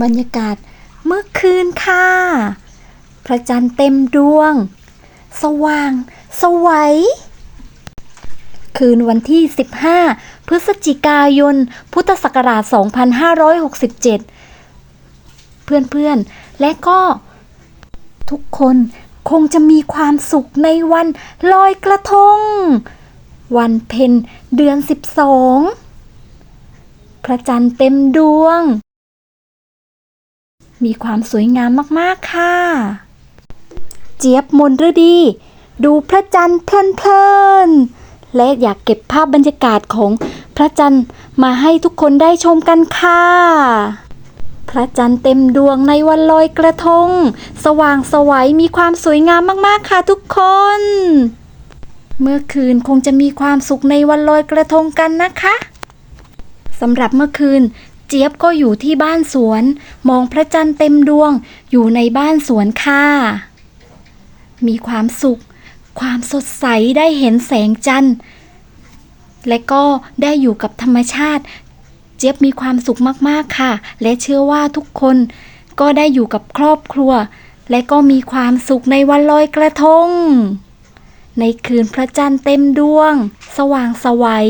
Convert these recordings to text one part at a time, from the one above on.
บรรยากาศเมื่อคืนค่ะ พระจันทร์เต็มดวง สว่าง สวัย คืนวันที่ 15 พฤศจิกายน พุทธศักราช 2567 เพื่อนๆ และก็ทุกคนคงจะมีความสุขในวันลอยกระทง วันเพ็ญเดือน 12 พระจันทร์เต็มดวง มีความสวยงามมากๆค่ะ เจี๊ยบมนฤดี ดูพระจันทร์เพลินๆและอยากเก็บภาพบรรยากาศของพระจันทร์มาให้ทุกคนได้ชมกันค่ะ พระจันทร์เต็มดวงในวันลอยกระทง สว่างสวัยมีความสวยงามมากๆค่ะทุกคน เมื่อคืนคงจะมีความสุขในวันลอยกระทงกันนะคะสำหรับเมื่อคืน เจี๊ยบก็อยู่ที่บ้านสวน มองพระจันทร์เต็มดวง อยู่ในบ้านสวนค่ะ มีความสุข ความสดใสได้เห็นแสงจันทร์ และก็ได้อยู่กับธรรมชาติ เจี๊ยบมีความสุขมากๆค่ะ และเชื่อว่าทุกคนก็ได้อยู่กับครอบครัว และก็มีความสุขในวันลอยกระทง ในคืนพระจันทร์เต็มดวง สว่างสวัย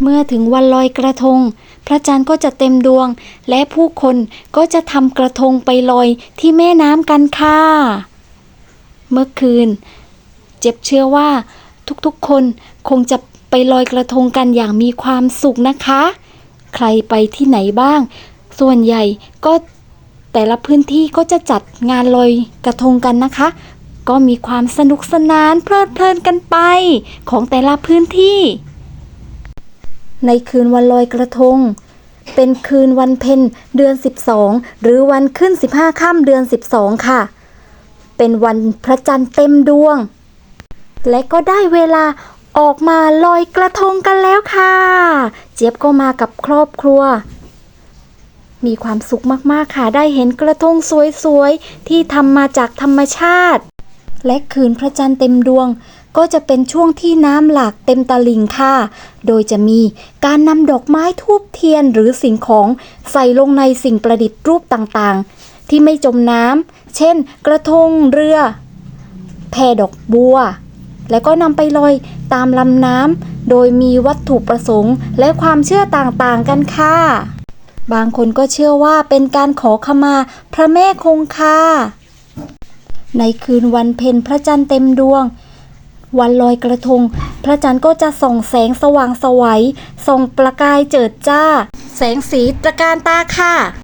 เมื่อถึงวันลอยกระทง พระจันทร์ก็จะเต็มดวง และผู้คนก็จะทำกระทงไปลอยที่แม่น้ำกันค่ะ เมื่อคืน เจ็บเชื่อว่า ทุกๆคนคงจะไปลอยกระทงกันอย่างมีความสุขนะคะ ใครไปที่ไหนบ้าง ส่วนใหญ่ก็แต่ละพื้นที่ก็จะจัดงานลอยกระทงกันนะคะ ก็มีความสนุกสนานเพลิดเพลินกันไปของแต่ละพื้นที่ ในคืนวันลอยกระทง เป็นคืนวันเพ็ญเดือน 12 หรือวันขึ้น 15ค่ำเดือน 12 ค่ะ เป็นวันพระจันทร์เต็มดวง และก็ได้เวลาออกมาลอยกระทงกันแล้วค่ะ เจี๊ยบก็มากับครอบครัว มีความสุขมากๆค่ะ ได้เห็นกระทงสวยๆ ที่ทำมาจากธรรมชาติ และคืนพระจันทร์เต็มดวง ก็จะเป็นช่วงที่น้ำหลากเต็มตลิ่งค่ะ โดยจะมีการนำดอกไม้ทูบเทียนหรือสิ่งของใส่ลงในสิ่งประดิษฐ์รูปต่างๆ ที่ไม่จมน้ำ เช่น กระทงเรือ แพดอกบัว แล้วก็นำไปลอยตามลำน้ำ โดยมีวัตถุประสงค์ และความเชื่อต่างๆกันค่ะบางคนก็เชื่อว่าเป็นการขอขมาพระแม่คงคา ในคืนวันเพ็ญพระจันทร์เต็มดวง วันลอยกระทง พระจันทร์ก็จะส่องแสงสว่างไสวัยส่องประกายเจิดจ้า แสงสีตระการตาค่ะ